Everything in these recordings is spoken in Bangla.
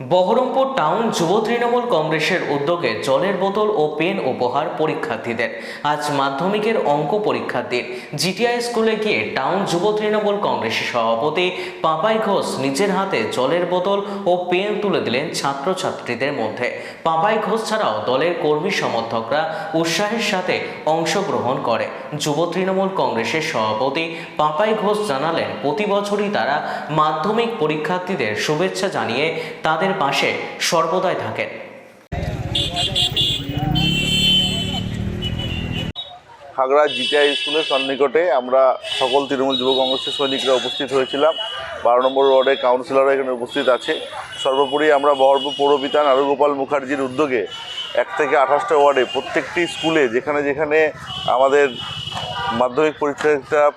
বহরমপুর টাউন যুব তৃণমূল কংগ্রেসের উদ্যোগে জলের বোতল ও পেন উপহার পরীক্ষার্থীদের। আজ মাধ্যমিকের অঙ্ক পরীক্ষার্থীর। জিটিআই স্কুলে গিয়ে টাউন যুব তৃণমূল কংগ্রেসের সভাপতি পাপাই ঘোষ নিজের হাতে জলের বোতল ও পেন তুলে দিলেন ছাত্রছাত্রীদের মধ্যে। পাপাই ঘোষ ছাড়াও দলের কর্মী সমর্থকরা উৎসাহের সাথে অংশগ্রহণ করে। যুব তৃণমূল কংগ্রেসের সভাপতি পাপাই ঘোষ জানালেন, প্রতি বছরই তারা মাধ্যমিক পরীক্ষার্থীদের শুভেচ্ছা জানিয়ে তাদের পাশে সর্বদাই থাকেন। খাগড়া জিটিআই স্কুলের সন্নিকটে আমরা সকল তৃণমূল যুব কংগ্রেসের সৈনিকরা উপস্থিত হয়েছিলাম। বারো নম্বর ওয়ার্ডের কাউন্সিলররা এখানে উপস্থিত আছে। সর্বোপরি আমরা বহরপুর পৌরপিতা নারুগোপাল মুখার্জির উদ্যোগে এক থেকে আঠাশটা ওয়ার্ডে প্রত্যেকটি স্কুলে যেখানে যেখানে আমাদের মাধ্যমিক পরীক্ষা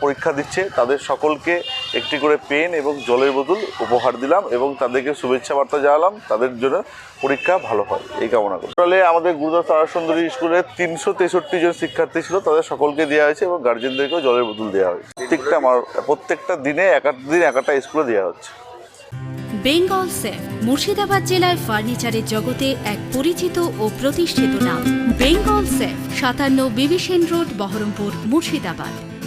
পরীক্ষা দিচ্ছে, তাদের সকলকে একটি করে পেন এবং জলের বোতল উপহার দিলাম এবং তাদেরকে শুভেচ্ছা বার্তা জানালাম। তাদের জন্য পরীক্ষা ভালো হয়। এই কামনা করি। তাহলে আমাদের গুরুদাস তারাসুন্দরী স্কুলের তিনশো তেষট্টি জন শিক্ষার্থী ছিল। তাদের সকলকে দেওয়া হয়েছে এবং গার্জেনদেরকেও জলের বোতল দেওয়া হয়েছে। প্রত্যেকটা আমার- প্রত্যেকটা দিনে এক দিন এক একটা স্কুলে দেওয়া হচ্ছে। বেঙ্গল সেফ, মুর্শিদাবাদ জেলায় ফার্নিচারের জগতে এক পরিচিত ও প্রতিষ্ঠিত নাম। বেঙ্গল সেফ, সাতান্ন বিবিসেন রোড, বহরমপুর, মুর্শিদাবাদ।